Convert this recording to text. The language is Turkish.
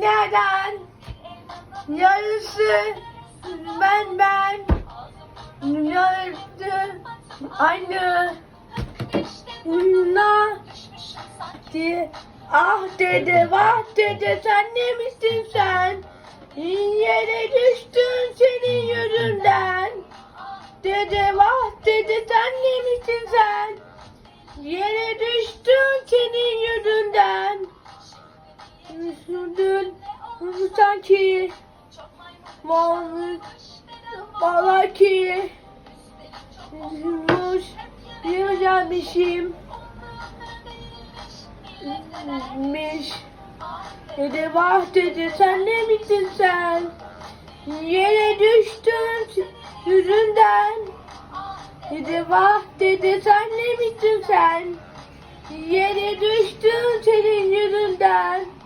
neden? Yarısı ben ben. Yarısı aynı. Na di ah dede vah dede sen ne misin sen? Yere düştün senin yüzünden. Dede vah dede sen ne misin sen? Sanki varlık Valla ki bir gelmişim Üzülmüş Dede vah dedi sen ne misin sen? Yere düştün yüzünden. Dede vah dedi sen ne misin sen? Yere düştün senin yüzünden